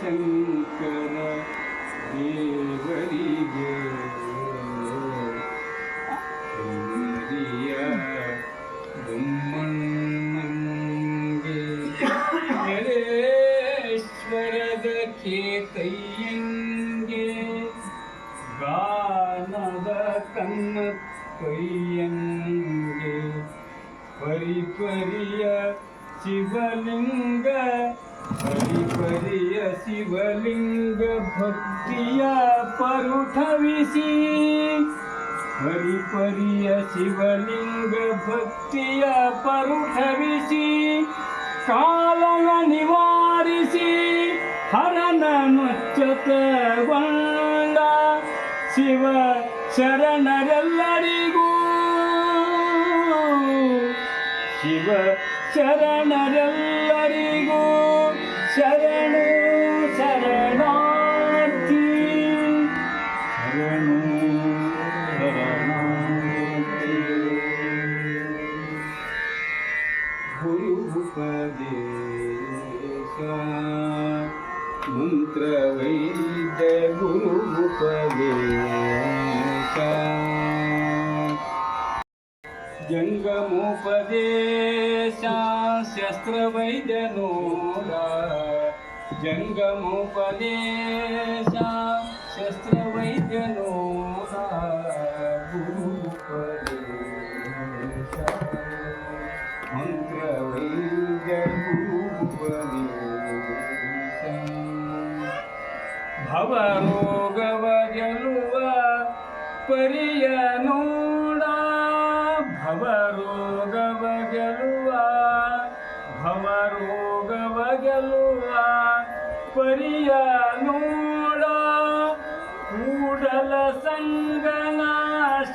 செங்கன ಶಿವಲಿಂಗ ಭಕ್ತಿಯ ಪರುಠವಿಸಿ ಪರಿಪರಿಯ ಶಿವಲಿಂಗ ಭಕ್ತಿಯ ಪರುಠವಿಸಿ ಕಾಲನ ನಿವಾರಿಸಿ ಹರನ ನೊಚ್ಚತಗೊಂಡ ಶಿವ ಶರಣರೆಲ್ಲರಿಗೂ. ಶಿವ ಶರಣರೆಲ್ಲರಿಗೂ ಶರಣು ಜಂಗಮೋಪದೇಶ ಶಸ್ತ್ರವೈದ್ಯನೋಡ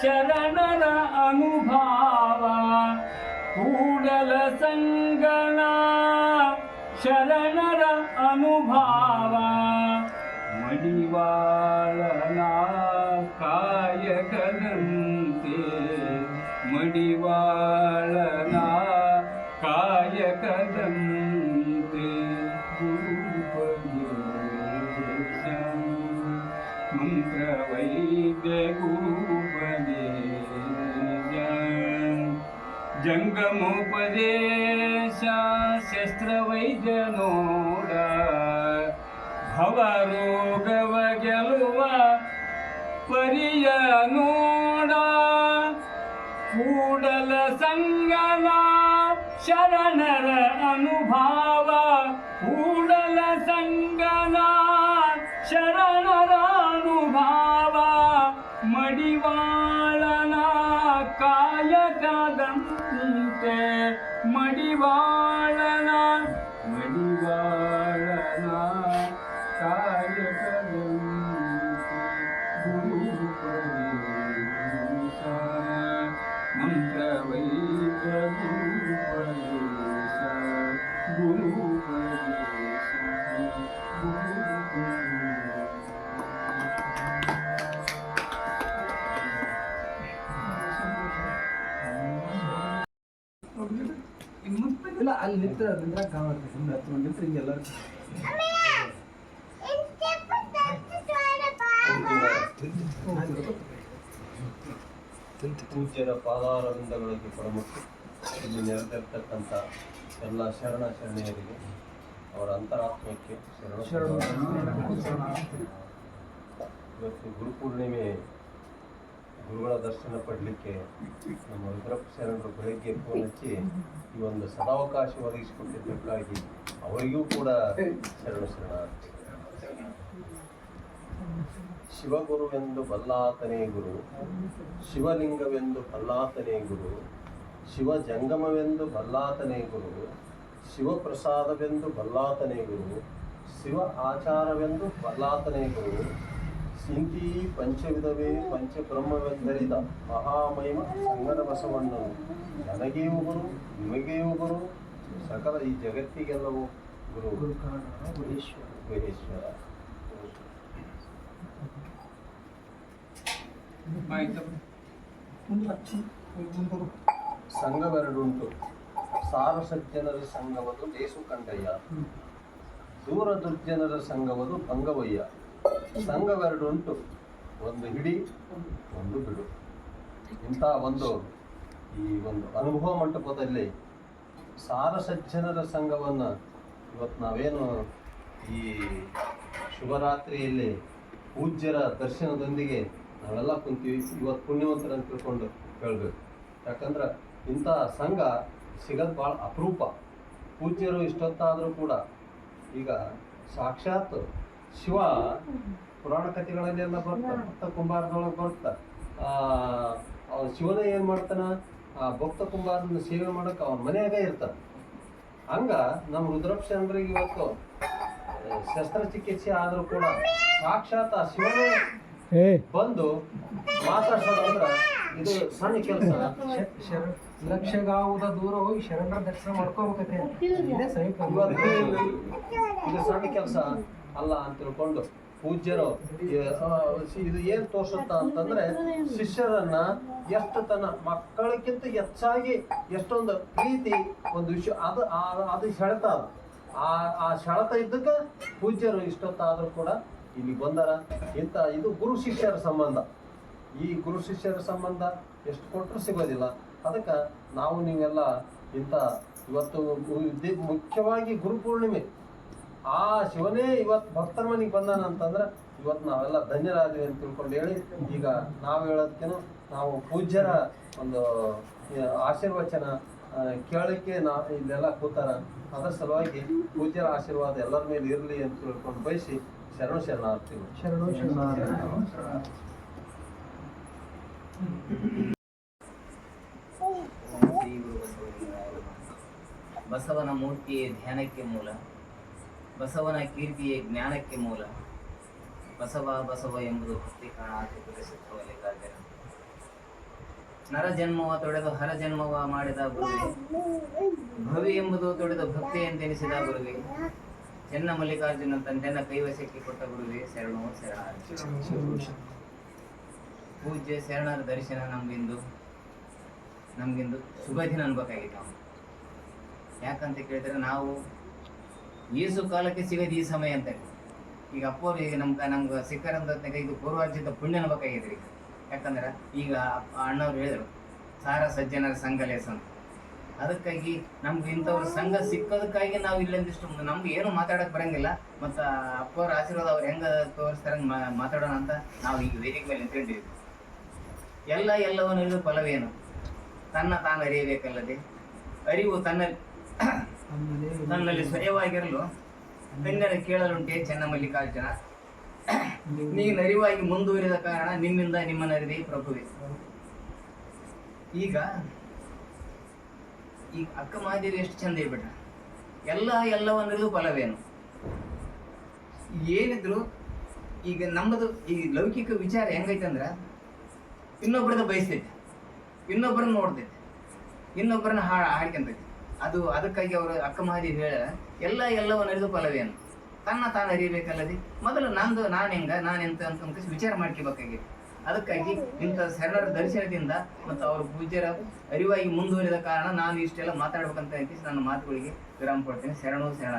शरणर अनुभव कूडलसङ्गणा शरणर अनुभव। मणि ಜಂಗಮೋಪದೇಶ ಶಸ್ತ್ರವೈದ್ಯ ನೋಡ ಭವರೋಗವ ಗೆಲುವ ಪರಿಯ ನೋಡ ಕೂಡಲ ಸಂಗಮ ಶರಣರ ಅನುಭಾವ மடிவாழ நான் மடிவாழ ಇಲ್ಲ ಅಲ್ಲಿ ನಿಂತ್ರ ನಿಂದ್ರಾಗ ಕಾಣುತ್ತೆ ಸುಮ್ಮನೆ ಹತ್ರ ನಿಂತ್ರೆ ಹಿಂಗೆಲ್ಲ ಪೂಜ್ಯರ ಪಾದಾರವಿಂದಗಳಿಗೆ ಪರಮುಟ್ಟು ಇಲ್ಲಿ ನೆರೆದಿರ್ತಕ್ಕಂಥ ಎಲ್ಲ ಶರಣ ಶರಣೆಯರಿಗೆ ಅವರ ಅಂತರಾತ್ಮಕ್ಕೆ ಶರಣ ಇವತ್ತು ಗುರುಪೂರ್ಣಿಮೆ. ಗುರುಗಳ ದರ್ಶನ ಪಡಲಿಕ್ಕೆ ನಮ್ಮ ರುದ್ರಪ್ಪ ಶರಣರು ಬೆಳಗ್ಗೆ ಫೋನ್ ಹಚ್ಚಿ ಈ ಒಂದು ಸದಾವಕಾಶ ಒದಗಿಸಿಕೊಟ್ಟಿದ್ದಕ್ಕಾಗಿ ಅವರಿಗೂ ಕೂಡ ಶರಣ ಶರಣ ಶಿವಗುರುವೆಂದು ಬಲ್ಲಾತನೇ ಗುರು, ಶಿವಲಿಂಗವೆಂದು ಬಲ್ಲಾತನೇ ಗುರು ಶಿವ ಜಂಗಮವೆಂದು ಬಲ್ಲಾತನೇ ಗುರು, ಶಿವಪ್ರಸಾದವೆಂದು ಬಲ್ಲಾತನೇ ಗುರು, ಶಿವ ಆಚಾರವೆಂದು ಬಲ್ಲಾತನೇ ಗುರು ಸಿಂಧಿ ಪಂಚವಿಧವೇ ಪಂಚಬ್ರಹ್ಮವೆಂದರಿದ ಮಹಾಮಹಿಮ ಸಂಗದ ಬಸವಣ್ಣನು ನನಗೆಯೂ ಗುರು ನಿಮಗೆಯೂ ಗುರು ಸಕಲ ಈ ಜಗತ್ತಿಗೆಲ್ಲವೂ ಗುರು. ಆಯ್ತು ಸಂಘವೆರಡುಂಟು. ಸಾರ ಸಜ್ಜನರ ಸಂಘವನ್ನು ದೇಸು ಕಂಡಯ್ಯ ದೂರ ದುರ್ಜನರ ಸಂಘವದು ಭಂಗವಯ್ಯ. ಸಂಘವೆರಡು ಉಂಟು ಒಂದು ಹಿಡಿ, ಒಂದು ಬಿಡು. ಇಂಥ ಒಂದು, ಈ ಒಂದು ಅನುಭವ ಮಂಟಪದಲ್ಲಿ ಸಾರಸಜ್ಜನರ ಸಂಘವನ್ನು ಇವತ್ತು ನಾವೇನು ಈ ಶುಭರಾತ್ರಿಯಲ್ಲಿ ಪೂಜ್ಯರ ದರ್ಶನದೊಂದಿಗೆ ನಾವೆಲ್ಲ ಕುಂತೀವಿ ಇವತ್ತು ಪುಣ್ಯವಂತರನ್ನು ತಿಳ್ಕೊಂಡು ಹೇಳಬೇಕು. ಯಾಕಂದ್ರೆ ಇಂಥ ಸಂಘ ಸಿಗೋದು ಭಾಳ ಅಪರೂಪ. ಪೂಜ್ಯರು ಇಷ್ಟೊತ್ತಾದರೂ ಕೂಡ ಈಗ ಸಾಕ್ಷಾತ್ ಶಿವ ಪುರಾಣ ಕಥೆಗಳಲ್ಲೆಲ್ಲ ಎಲ್ಲ ಭಕ್ತ ಕುಂಬಾರದೊಳಗೆ ಬರ್ತಾ ಶಿವನ ಏನು ಮಾಡ್ತಾನ? ಆ ಭಕ್ತ ಕುಂಬಾರನ ಸೇವೆ ಮಾಡಕ್ಕೆ ಅವನ ಮನೆಯಾಗ ಇರ್ತಾನೆ. ಹಂಗ ನಮ್ಮ ರುದ್ರಾಕ್ಷ ಅಂದ್ರೆ ಇವತ್ತು ಶಸ್ತ್ರಚಿಕಿತ್ಸೆ ಆದರೂ ಕೂಡ ಸಾಕ್ಷಾತ್ ಆ ಶಿವನೇ ಬಂದು ಮಾತಾಡ್ಸೋದಂದ್ರೆ ಇದು ಸಣ್ಣ ಕೆಲಸ. ಲಕ್ಷಗಾವುದ ದೂರ ಹೋಗಿ ಶರಣರ ದರ್ಶನ ಮಾಡ್ಕೋಬೇಕತೆ ಇದೇ ಸಮೀಪ ಇವತ್ತು ಇದು ಸಣ್ಣ ಕೆಲಸ. ಅಲ್ಲ ಅಂತ ತಿಳ್ಕೊಂಡು ಪೂಜ್ಯರು ಇದು ಏನ್ ತೋರ್ಸುತ್ತ ಅಂತಂದ್ರೆ ಶಿಷ್ಯರನ್ನ ಎಷ್ಟು ತನ್ನ ಮಕ್ಕಳಕ್ಕಿಂತ ಹೆಚ್ಚಾಗಿ ಎಷ್ಟೊಂದು ಪ್ರೀತಿ ಒಂದು ವಿಷಯ ಅದು ಆ- ಅದು ಸೆಳೆತ ಅದು. ಆ ಆ ಸೆಳೆತ ಇದ್ದಕ್ಕೆ ಪೂಜ್ಯರು ಇಷ್ಟೊತ್ತಾದ್ರೂ ಕೂಡ ಇಲ್ಲಿ ಬಂದಾರ. ಇಂಥ ಇದು ಗುರು ಶಿಷ್ಯರ ಸಂಬಂಧ. ಈ ಗುರು ಶಿಷ್ಯರ ಸಂಬಂಧ ಎಷ್ಟು ಕೊಟ್ಟರು ಸಿಗೋದಿಲ್ಲ. ಅದಕ್ಕೆ ನಾವು ನೀವೆಲ್ಲ ಇಂಥ ಇವತ್ತು ಮುಖ್ಯವಾಗಿ ಗುರು ಪೂರ್ಣಿಮೆ ಆ ಶಿವನೇ ಇವತ್ತು ಭಕ್ತರ ಮನೆಗೆ ಬಂದಾನ ಅಂತಂದ್ರೆ ಇವತ್ತು ನಾವೆಲ್ಲ ಧನ್ಯರಾದ್ವಿ ಅಂತ ತಿಳ್ಕೊಂಡು ಹೇಳಿ ಈಗ ನಾವು ಹೇಳೋದಕ್ಕೇನು ನಾವು ಪೂಜ್ಯರ ಒಂದು ಆಶೀರ್ವಚನ ಆ, ಕೇಳಕ್ಕೆ ನಾ ಇಲ್ಲೆಲ್ಲ ಕೂತಾರ. ಅದರ ಸಲುವಾಗಿ ಪೂಜ್ಯರ ಆಶೀರ್ವಾದ ಎಲ್ಲರ ಮೇಲೆ ಇರಲಿ ಅಂತ ತಿಳ್ಕೊಂಡು ಬಯಸಿ ಶರಣ ಶರಣಾರ್ಥಿಗಳು. ಶರಣು ಶರಣ ಶರಣ. ಬಸವನ ಮೂರ್ತಿ ಧ್ಯಾನಕ್ಕೆ ಮೂಲ. ಬಸವನ ಕೀರ್ತಿಯೇ ಜ್ಞಾನಕ್ಕೆ ಮೂಲ. ಬಸವ ಬಸವ ಎಂಬುದು ಭಕ್ತಿ ಕಾಣಾತಿಪುರ ಮಲ್ಲಿಕಾರ್ಜುನ ನರ ಜನ್ಮವ ತೊಡೆದು ಹರಜನ್ಮವ ಮಾಡಿದ ಗುರುವೆ. ಭವಿ ಎಂಬುದು ತೊಡೆದು ಭಕ್ತಿ ಎಂದೆನಿಸಿದ ಗುರುವೆ. ಚೆನ್ನ ಮಲ್ಲಿಕಾರ್ಜುನ ತಂದೆನ ಕೈವಶಕ್ಕೆ ಕೊಟ್ಟ ಗುರುವೆ. ಶರಣು ಶರಣ ಪೂಜ್ಯ ಶರಣರ ದರ್ಶನ ನಮ್ಗಿಂದು, ನಮಗಿಂದು ಶುಭ ದಿನ ಅನ್ಬೇಕಾಗಿತ್ತು. ಯಾಕಂತ ಕೇಳಿದ್ರೆ ನಾವು ಏಸು ಕಾಲಕ್ಕೆ ಸಿಗೋದು ಈ ಸಮಯ ಅಂತ ಈಗ ಅಪ್ಪೋರು ಈಗ ನಮ್ಗೆ ನಮ್ಗೆ ಸಿಕ್ಕರಂತ ಇದು ಪೂರ್ವಾರ್ಜಿತ ಪುಣ್ಯ ನಂಬಕಾಗಿದೆ ಈಗ. ಯಾಕಂದ್ರೆ ಈಗ ಅಣ್ಣವ್ರು ಹೇಳಿದ್ರು, ಸಾರ ಸಜ್ಜನರ ಸಂಘ ಲೇಸ ಅಂತ. ಅದಕ್ಕಾಗಿ ನಮ್ಗೆ ಇಂಥವ್ರ ಸಂಘ ಸಿಕ್ಕೋದಕ್ಕಾಗಿ ನಾವು ಇಲ್ಲೊಂದಿಷ್ಟು ನಮ್ಗೆ ಏನು ಮಾತಾಡಕ್ ಬರಂಗಿಲ್ಲ. ಮತ್ತು ಅಪ್ಪವ್ರ ಆಶೀರ್ವಾದ ಅವ್ರು ಹೆಂಗ ತೋರಿಸ್ತಾರ ಮಾತಾಡೋಣ ಅಂತ ನಾವು ಈಗ ವೇದಿಕೆ ಮೇಲೆ ನಿಂತಿದ್ದೀವಿ ಎಲ್ಲ ಎಲ್ಲವನ್ನೂ ಫಲವೇನು ತನ್ನ ತಾನು ಅರಿಯಬೇಕಲ್ಲದೆ, ಅರಿವು ತನ್ನ ತನ್ನಲ್ಲಿ ಸ್ವಯವಾಗಿರಲು ಕನ್ನಡ ಕೇಳಲುಂಟೆ ಚೆನ್ನ ಮಲ್ಲಿಕಾರ್ಜುನ. ನೀ ನರಿವಾಗಿ ಮುಂದುವರಿದ ಕಾರಣ ನಿಮ್ಮಿಂದ ನಿಮ್ಮ ನರಿದೆ ಪ್ರಭುವೆ. ಈಗ ಈ ಅಕ್ಕ ಮಾದರಿ ಎಷ್ಟು ಚಂದ ಇಬಿಟ್ಟ ಎಲ್ಲ ಎಲ್ಲವನ್ನರಿದು ಫಲವೇನು? ಏನಿದ್ರು ಈಗ ನಮ್ಮದು ಈ ಲೌಕಿಕ ವಿಚಾರ ಹೆಂಗೈತೆ ಅಂದ್ರೆ ಇನ್ನೊಬ್ಬರದ ಬಯಸ್ತೈತೆ ಇನ್ನೊಬ್ಬರನ್ನ ನೋಡ್ತೈತೆ ಇನ್ನೊಬ್ಬರನ್ನ ಹಾಡ್ ಹಾಡ್ಕೊಂತೈತೆ. ಅದು ಅದಕ್ಕಾಗಿ ಅವರು ಅಕ್ಕ ಮಹಾದೇವಿ ಹೇಳ, ಎಲ್ಲ ಎಲ್ಲವನ್ನ ಅರಿದು ಫಲವೇನು ತನ್ನ ತಾನು ಅರಿಯಬೇಕಲ್ಲದೆ, ಮೊದಲು ನಂದು, ನಾನು ಹೆಂಗ, ನಾನು ಎಂತ ಅಂತ ವಿಚಾರ ಮಾಡ್ಕೋಬೇಕಾಗಿತ್ತು ಅದಕ್ಕಾಗಿ ಇಂಥ ಶರಣರ ದರ್ಶನದಿಂದ ಮತ್ತು ಅವ್ರ ಪೂಜ್ಯರ ಅರಿವಾಗಿ ಮುಂದುವರಿದ ಕಾರಣ ನಾನು ಇಷ್ಟೆಲ್ಲ ಮಾತಾಡ್ಬೇಕಂತ ಅಂಕಿಸಿ ನನ್ನ ಮಾತುಗಳಿಗೆ ವಿರಾಮ ಕೊಡ್ತೀನಿ. ಶರಣು ಸರ್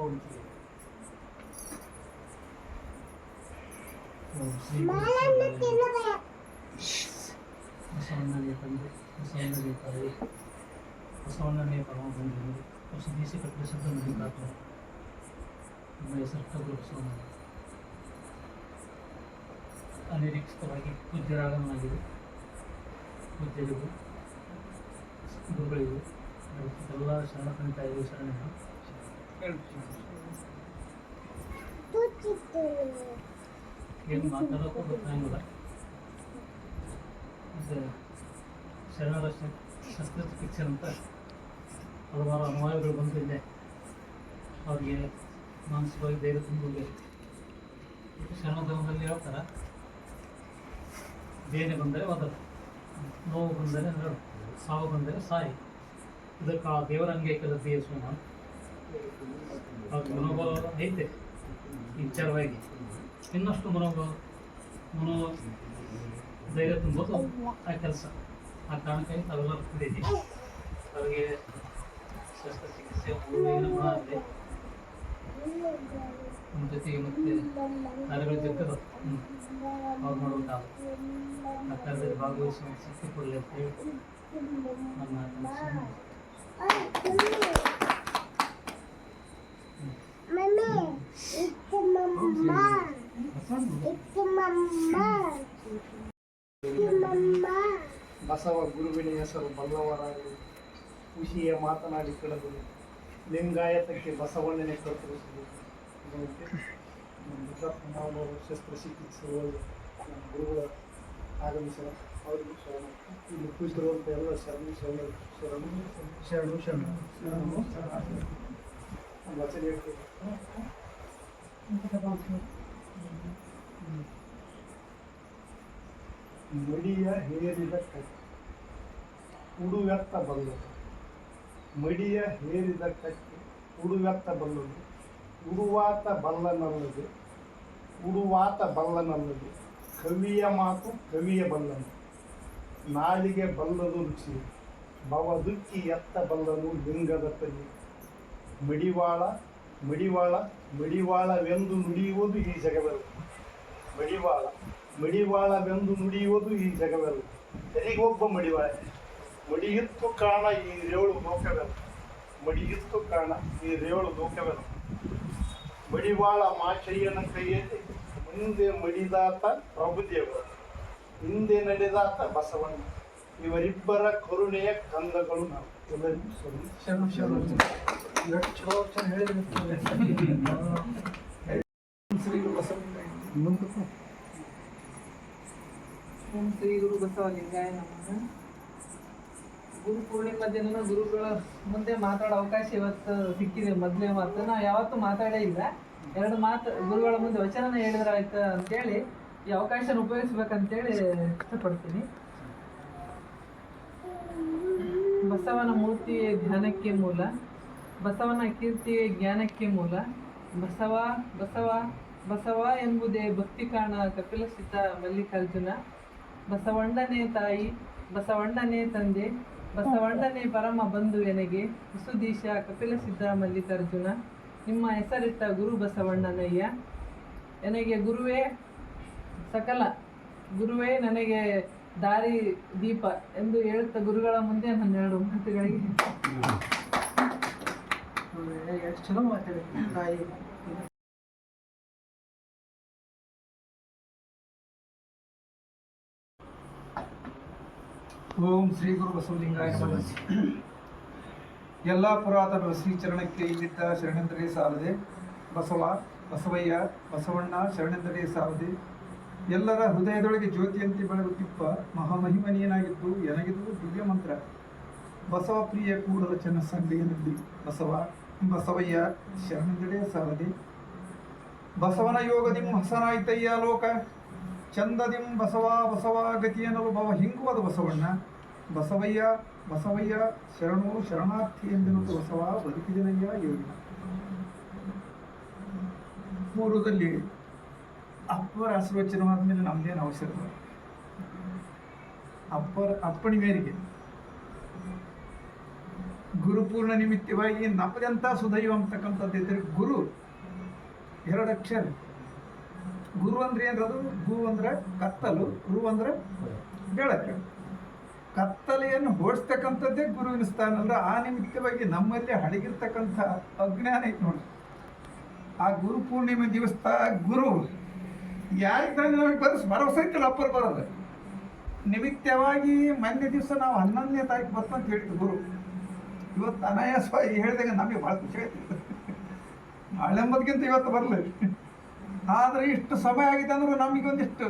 ಓಂ ಶ್ರೀ ಓಂ ಶ್ರೀ ಬಸವಣ್ಣನೇ ತಂದೆ ಬಸವಣ್ಣನೇ ತಾಯಿ ಬಸವಣ್ಣನೇ ಪರಮ ಬಂಧುಗಳು ಹೊಸ ದೇಶ ಕಟ್ಟಿದ ಶಬ್ದ ಮಲ್ಲಿಕಾರ್ಜುನ ನಮ್ಮ ಹೆಸರು ಕಬ್ಬು ಬಸವಣ್ಣ ಅನಿರೀಕ್ಷಿತವಾಗಿ ಪೂಜ್ಯರಾಗಮನಾಗಿದೆ ಪೂಜ್ಯರಿಗೂ ಗುರುಗಳಿಗೂ ಎಲ್ಲ ಶರಣ ತಾಯಿಗೂ ಶರಣರು ಏನು ಮಾತಾಡೋಕ್ಕೂ ಗೊತ್ತಾಗಿಲ್ಲ. ಇದು ಶರಣರ ಶಸ್ತ್ರ ಚಿಕಿತ್ಸೆ ಅಂತ ಹಲವಾರು ಅನುಭವಗಳು ಬಂದಿದೆ ಅವ್ರಿಗೆ ಮಾನಸಿಕವಾಗಿ ಧೈರ್ಯ ತುಂಬಬೇಕು ಶರಣ ಧರ್ಮದಲ್ಲಿ ಹೇಳ್ತಾರೆ. ಧೈರ್ಯ ಬಂದರೆ ಒದಲು ನೋವು ಬಂದರೆ ನರಳು, ಸಾವು ಬಂದರೆ ಸಾಯಿ. ಇದಕ್ಕೆ ಆ ದೇವರ ಅಂಗೈಕದ ದೇವಸ್ವಾಮ ಅವ್ರ ಮನೋಭಾವ ಐತೆ ವಿಚಾರವಾಗಿ. ಇನ್ನಷ್ಟು ಮನೋಭಾವ ಮನೋ ಧೈರ್ಯ ತುಂಬೋದು ಆ ಕೆಲಸ. ಆ ಕಾರಣಕ್ಕಾಗಿ ತಾವೆಲ್ಲ ಬಂದಿದ್ದೀವಿ ಅವರಿಗೆ ಶಸ್ತ್ರಚಿಕಿತ್ಸೆ ನಮ್ಮ ಜೊತೆಗೆ ಮತ್ತೆ ಕಾರ್ಯಗಳ ಜೊತೆ ಅವ್ರು ನೋಡ್ಬೇಕಾಗುತ್ತೆ ಆ ಕಾರ್ಯದಲ್ಲಿ ಭಾಗವಹಿಸುವ ಶಕ್ತಿ ಕೊಡಲಿ ಅಂತ ಹೇಳಿ ನನ್ನ ಬಸವ ಗುರುವಿನ ಹೆಸರು ಬಲ್ಲವರಾಗಲಿ ಖುಷಿಯ ಮಾತನಾಡಿ ಕಳೆದು ಲಿಂಗಾಯತಕ್ಕೆ ಬಸವಣ್ಣನೆ ಕರ್ತರಿಸಿದರು ಮಾವನವರು ಶಸ್ತ್ರಚಿಕಿತ್ಸೆ ಗುರುಗಳ ಆಗಮಿಸಿದ ಅವರಿಗೂ ಶರಣ. ಇಲ್ಲಿ ಕೂತಿರುವಂಥ ಎಲ್ಲ ಶರಣು ಶರಣ ಶರಣು ಶರಣು ಶರಣು ಶರಣು ವಚನ ಹೇಳ್ತೀನಿ ಮಡಿಯ ಹೇರಿದ ಕಟ್ಟಿ ಉಡುವೆತ್ತ ಬಲ್ಲದು. ಮಡಿಯ ಹೇರಿದ ಕಟ್ಟಿ ಉಡುವೆತ್ತ ಬಲ್ಲದು. ಉಡುವಾತ ಬಲ್ಲನಲ್ಲದೆ. ಉಡುವಾತ ಬಲ್ಲನಲ್ಲದೆ. ಕವಿಯ ಮಾತು ಕವಿಯ ಬಲ್ಲನು ನಾಲಿಗೆ ಬಲ್ಲದು ರುಚಿ. ಭವದುಕ್ಕಿ ಎತ್ತ ಬಲ್ಲನು ಲಿಂಗದ ತಲೆ. ಮಡಿವಾಳ ಮಡಿವಾಳ, ಮಡಿವಾಳವೆಂದು ನುಡಿಯುವುದು ಈ ಜಗವೆಲ್ಲ ಮಡಿವಾಳ. ಮಡಿವಾಳವೆಂದು ನುಡಿಯುವುದು ಈ ಜಗವೆಲ್ಲ. ಎಲ್ಲಿಗೊಬ್ಬ ಮಡಿವಾಳ. ಮಡಿಯಿತ್ತು ಕಾಣ ಈ ರೇವಳು ಲೋಕವೆಲ್ಲ. ಮಡಿಯಿತ್ತು ಕಾಣ ಈ ರೇವಳು ಲೋಕವೆಲ್ಲ. ಮಡಿವಾಳ ಮಾಚಯ್ಯನ ಕೈಯಲ್ಲಿ ಮುಂದೆ ಮಡಿದಾತ ಪ್ರಭುದೇವರು ಹಿಂದೆ ನಡೆದಾತ ಬಸವಣ್ಣ. ಇವರಿಬ್ಬರ ಕರುಣೆಯ ಕಂದಗಳು ನಾವು. ಎಲ್ಲರಿಗೂ ಶರಣು ಶರಣು ಎಷ್ಟು ಚಲೋ ವಚನ ಹೇಳಿದ್ರೆ ಶ್ರೀಗಳು ಬಸವಣ್ಣ ಮುಂದಕ್ಕೂ ಓಂ ಶ್ರೀ ಗುರು ಬಸವಲಿಂಗಾಯ ನಮಃ. ಗುರು ಪೂರ್ಣಿಮಾ ದಿನ ಗುರುಗಳ ಮುಂದೆ ಮಾತಾಡೋ ಅವಕಾಶ ಇವತ್ತು ಸಿಕ್ಕಿದೆ. ಮೊದಲೇ ಮಾತು. ನಾವು ಯಾವತ್ತೂ ಮಾತಾಡೇ ಇಲ್ಲ. ಎರಡು ಮಾತು ಗುರುಗಳ ಮುಂದೆ ವಚನ ಹೇಳಿದ್ರಾಯ್ತು ಅಂತೇಳಿ ಈ ಅವಕಾಶನ ಉಪಯೋಗಿಸ್ಬೇಕಂತೇಳಿ ಇಷ್ಟಪಡ್ತೀನಿ. ಬಸವನ ಮೂರ್ತಿ ಧ್ಯಾನಕ್ಕೆ ಮೂಲ. ಬಸವನ ಕೀರ್ತಿ ಜ್ಞಾನಕ್ಕೆ ಮೂಲ. ಬಸವ ಬಸವ ಬಸವ ಎಂಬುದೇ ಭಕ್ತಿ ಕಾಣ ಕಪಿಲಸಿತ ಮಲ್ಲಿಕಾರ್ಜುನ. ಬಸವಣ್ಣನೇ ತಾಯಿ, ಬಸವಣ್ಣನೇ ತಂದೆ, ಬಸವಣ್ಣನೇ ಪರಮ ಬಂಧು ಎನಗೆ ಹುಸುದೀಶ ಕಪಿಲಸಿದ್ಧ ಮಲ್ಲಿಕಾರ್ಜುನ. ನಿಮ್ಮ ಹೆಸರಿಟ್ಟ ಗುರು ಬಸವಣ್ಣನಯ್ಯ. ನನಗೆ ಗುರುವೇ ಸಕಲ, ಗುರುವೇ ನನಗೆ ದಾರಿ ದೀಪ ಎಂದು ಹೇಳುತ್ತ ಗುರುಗಳ ಮುಂದೆ ಹನ್ನೆರಡು ಮಾತುಗಳಿಗೆ. ಎಷ್ಟು ಚಲೋ ಮಾತಾಡಿದ್ರಿ ತಾಯಿ. ಓಂ ಶ್ರೀ ಗುರು ಬಸವಲಿಂಗಾಯ ಎಲ್ಲ ಶ್ರೀ ಚರಣಕ್ಕೆ ಇಲ್ಲಿದ್ದ ಶರಣೆಂದರೆ ಸಾಲದೆ ಬಸವ, ಬಸವಯ್ಯ, ಬಸವಣ್ಣ, ಶರಣೆಂದರೆ ಸಾಲದೆ ಎಲ್ಲರ ಹೃದಯದೊಳಗೆ ಜ್ಯೋತಿಯಂತೆ ಬೆಳಗುತ್ತಿಪ್ಪ ಮಹಾಮಹಿಮನೀಯನಾಗಿದ್ದು ಎನಗಿದು ದಿವ್ಯ ಮಂತ್ರ. ಬಸವ ಪ್ರಿಯ ಕೂಡಲ ಚೆನ್ನ ಸಂಗಯ್ಯನಲ್ಲಿ ಬಸವ, ಬಸವಯ್ಯ, ಶರಣೆಂದರೆ ಸಾಲದೆ ಬಸವನ ಯೋಗದಿಂ ಹಸನಾಯ್ತಯ್ಯ ಲೋಕ. ಚಂದದಿಂ ಬಸವ ಬಸವ ಗತಿಯನಲು ಬವ ಹಿಂಗುವದು ಬಸವಣ್ಣ. ಬಸವಯ್ಯ ಬಸವಯ್ಯ, ಶರಣು ಶರಣಾರ್ಥಿ ಎಂದಿನದು ಬಸವ ಬದುಕಿದನಯ್ಯ ಯೋಗಿನ ಪೂರ್ವದಲ್ಲಿ ಅಪ್ಪರ ಆಶೀರ್ವಚನವಾದ ಮೇಲೆ ನಮ್ದೇನು ಅವಶ್ಯಕ ಅಪ್ಪರ ಅಪ್ಪಣಿ ಮೇರೆಗೆ. ಗುರುಪೂರ್ಣ ನಿಮಿತ್ತವಾಗಿ ನಪದಂತ ಸುದೈವ ಅಂತಕ್ಕಂಥದ್ದು ಗುರು ಎರಡು ಅಕ್ಷರ ಗುರು ಅಂದ್ರೆ ಏನದು? ಗು ಅಂದ್ರೆ ಕತ್ತಲು, ರು ಅಂದ್ರೆ ಬೆಳಕು. ಕತ್ತಲೆಯನ್ನು ಓಡಿಸ್ತಕ್ಕಂಥದ್ದೇ ಗುರುವಿನ ಸ್ಥಾನ ಅಂದ್ರೆ ಆ ನಿಮಿತ್ತವಾಗಿ ನಮ್ಮಲ್ಲಿ ಅಡಗಿರ್ತಕ್ಕಂಥ ಅಜ್ಞಾನ ಐತೆ ನೋಡಿ. ಆ ಗುರು ಪೂರ್ಣಿಮೆ ದಿವಸ ಗುರು ಯಾರಿಗೆ ನಮಗೆ ಬರಸ್ ಭರವಸೆ ಐತಿಲ್ಲ ಅಪ್ಪರ್ ಬರೋದು ನಿಮಿತ್ತವಾಗಿ ಮೊನ್ನೆ ದಿವಸ ನಾವು ಹನ್ನೊಂದನೇ ತಾರೀಕು ಬರ್ತಂತ ಹೇಳ್ತೀವಿ ಗುರು. ಇವತ್ತು ಅನಾಯಾಸವಾಗಿ ಹೇಳಿದಾಗ ನಮಗೆ ಭಾಳ ಖುಷಿ ಆಯ್ತು. ನಾಳೆ ಎಂಬುದಕ್ಕಿಂತ ಇವತ್ತು ಬರಲಿ. ಆದರೆ ಇಷ್ಟು ಸಮಯ ಆಗಿದೆ ಅಂದ್ರೆ ನಮಗೆ ಒಂದಿಷ್ಟು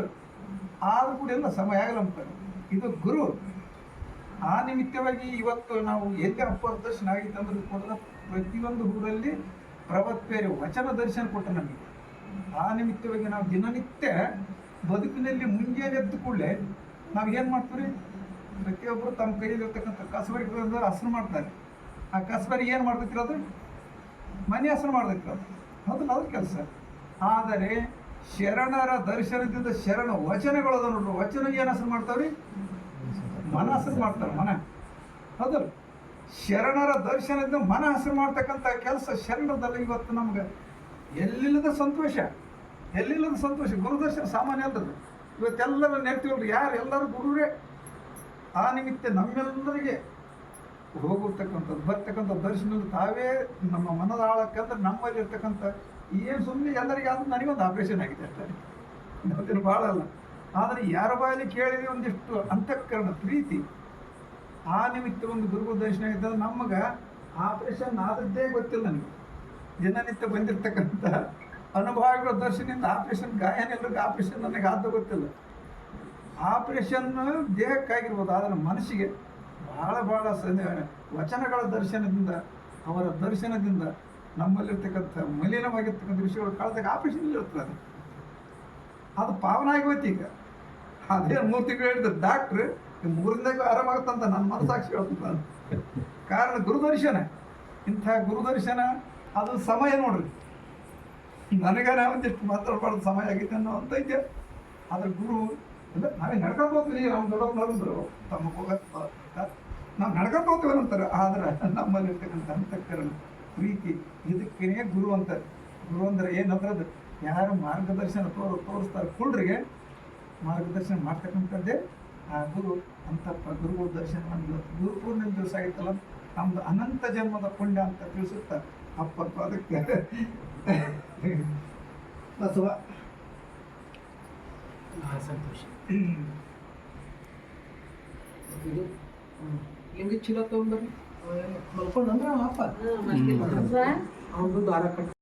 ಆದ್ರೂ ಕೂಡ ಎಲ್ಲ ಸಮಯ ಆಗಲ್ಲ ಅಂತಾರೆ ಇದು ಗುರು. ಆ ನಿಮಿತ್ತವಾಗಿ ಇವತ್ತು ನಾವು ಎಲ್ಲಿ ಅಪ್ಪರ ದರ್ಶನ ಆಗಿತ್ತು ಅಂದ್ರೆ ಕೂಡ ಪ್ರತಿಯೊಂದು ಊರಲ್ಲಿ ಪ್ರವತ್ಪೇರಿ ವಚನ ದರ್ಶನ ಕೊಟ್ಟ ನಮಗೆ. ಆ ನಿಮಿತ್ತವಾಗಿ ನಾವು ದಿನನಿತ್ಯ ಬದುಕಿನಲ್ಲಿ ಮುಂಜಾನೆ ಎದ್ದು ಕೂಡಲೇ ನಾವು ಏನು ಮಾಡ್ತೀವಿ ಪ್ರತಿಯೊಬ್ಬರು ತಮ್ಮ ಕೈಯಲ್ಲಿ ಇರ್ತಕ್ಕಂಥ ಕಸಬರಿಗೆ ಹಸನ ಮಾಡ್ತಾರೆ. ಆ ಕಸಬರಿ ಏನು ಮಾಡ್ತೈತಿ ಅದು? ಮನೆ ಹಸನು ಮಾಡ್ತೈತಿ ಅದು. ಅದ್ರ ಕೆಲಸ. ಆದರೆ ಶರಣರ ದರ್ಶನದಿಂದ ಶರಣ ವಚನಗಳು ಅದ ನೋಡ್ರಿ ವಚನ ಏನು ಹೆಸರು ಮಾಡ್ತಾವ್ರಿ? ಮನ ಹೆಸರು ಮಾಡ್ತಾರೆ, ಮನ. ಹೌದಲ್ಲ? ಶರಣರ ದರ್ಶನದಿಂದ ಮನ ಹಸಿರು ಮಾಡ್ತಕ್ಕಂಥ ಕೆಲಸ ಶರಣದಲ್ಲಿ ಇವತ್ತು ನಮ್ಗೆ ಎಲ್ಲಿಲ್ಲದ ಸಂತೋಷ. ಎಲ್ಲಿಲ್ಲದ ಸಂತೋಷ? ಗುರುದರ್ಶನ ಸಾಮಾನ್ಯ ಅಲ್ಲದು ಇವತ್ತೆಲ್ಲರೂ ನೆಡ್ತೀವಲ್ರಿ ಯಾರು? ಎಲ್ಲರೂ ಗುರುರೇ. ಆ ನಿಮಿತ್ತ ನಮ್ಮೆಲ್ಲರಿಗೆ ಹೋಗಿರ್ತಕ್ಕಂಥದ್ದು ಬರ್ತಕ್ಕಂಥ ದರ್ಶನದಲ್ಲಿ ತಾವೇ ನಮ್ಮ ಮನದ ಆಳಕ್ಕಂದ್ರೆ ನಮ್ಮಲ್ಲಿ ಇರ್ತಕ್ಕಂಥ ಏನು ಸುಮ್ಮನೆ ಎಲ್ಲರಿಗೆ ಆದ್ರೂ ನನಗೊಂದು ಆಪರೇಷನ್ ಆಗಿದೆ ಮತ್ತೇನು ಭಾಳ ಅಲ್ಲ ಆದರೆ ಯಾರ ಬಾಯಲ್ಲಿ ಕೇಳಿದ್ರೆ ಒಂದಿಷ್ಟು ಅಂತಃಕರಣ, ಪ್ರೀತಿ. ಆ ನಿಮಿತ್ತ ಒಂದು ಗುರುಗಳ ದರ್ಶನ ಆಗಿದೆ ನಮಗೆ ಆಪರೇಷನ್ ಆದದ್ದೇ ಗೊತ್ತಿಲ್ಲ ನನಗೆ. ದಿನನಿತ್ಯ ಬಂದಿರತಕ್ಕಂಥ ಅನುಭವಗಳ ದರ್ಶನದಿಂದ ಆಪರೇಷನ್ ಗಾಯನೆಲ್ಲರಿಗೆ ಆಪರೇಷನ್ ನನಗೆ ಆದ ಗೊತ್ತಿಲ್ಲ. ಆಪರೇಷನ್ ದೇಹಕ್ಕಾಗಿರ್ಬೋದು, ಆದರೆ ಮನಸ್ಸಿಗೆ ಭಾಳ ಭಾಳ ವಚನಗಳ ದರ್ಶನದಿಂದ, ಅವರ ದರ್ಶನದಿಂದ ನಮ್ಮಲ್ಲಿರ್ತಕ್ಕಂಥ ಮಲಿನವಾಗಿರ್ತಕ್ಕಂಥ ವಿಷಯಗಳು ಕಳೆದಾಗ ಆಪರೇಷನ್ ಇರ್ತದೆ ಅದು. ಅದು ಪಾವನ ಆಗಿ ಹೋಯ್ತು ಈಗ. ಅದೇನು ಮೂರು ತಿಂಗಳು ಹೇಳಿದ್ರು, ಡಾಕ್ಟ್ರ್ ಮೂರಿಂದಾಗ ಆರಾಮಾಗುತ್ತಂತ ನನ್ನ ಮನಸ್ಸಾಕ್ಷಿ ಹೇಳ್ತಂತ ಕಾರಣ ಗುರುದರ್ಶನ. ಇಂಥ ಗುರುದರ್ಶನ, ಅದು ಸಮಯ ನೋಡ್ರಿ. ನನಗಾರ ಒಂದಿಷ್ಟು ಮಾತಾಡಬಾರ್ದು, ಸಮಯ ಆಗೈತೆ ಅನ್ನೋ ಅಂತ ಐತೆ ಆದ್ರೆ ಗುರು ಅಂದ್ರೆ ನಾವೇ ನಡ್ಕೊಂಡು ಹೋಗ್ತೀವಿ ನಮ್ಮ ದೊಡ್ಡವ್ರು ತಮ್ಮ ಹೋಗ ನಾವು ನಡ್ಕೊಂಡು ಅಂತಾರೆ ಆದ್ರೆ ನಮ್ಮಲ್ಲಿರ್ತಕ್ಕಂಥ ಅಂತಃಕರಣ ಪ್ರೀತಿ. ಇದಕ್ಕೇನೆ ಗುರು ಅಂತ. ಗುರು ಅಂದ್ರೆ ಏನಂದ್ರದ್ದು ಯಾರು ಮಾರ್ಗದರ್ಶನ ತೋರ್ ತೋರಿಸ್ತಾರೆ. ಕುಳ್ರಿಗೆ ಮಾರ್ಗದರ್ಶನ ಮಾಡ್ತಕ್ಕಂಥದ್ದೇ ಆ ಗುರು ಅಂತ ಗುರುಗಳ ದರ್ಶನ ಇವತ್ತು ಗುರು ಪೂರ್ಣಿಮೆ ದಿವಸ ಆಯ್ತಲ್ಲ ನಮ್ದು ಅನಂತ ಜನ್ಮದ ಪುಣ್ಯ ಅಂತ ತಿಳಿಸುತ್ತಾ. ಅಪ್ಪ ಅದಕ್ಕೆ ಬಸವ. ಸಂತೋಷ. ಇದು ಚಿಲ್ಲ ಚೀಲ ತಗೊಂಡ್ಬರ್ರಿ ಮಲ್ಕೊಂಡ್ರ ಅಪ್ಪ? ಅವ್ರದ್ದು ದಾರ ಕಟ್ಟಿ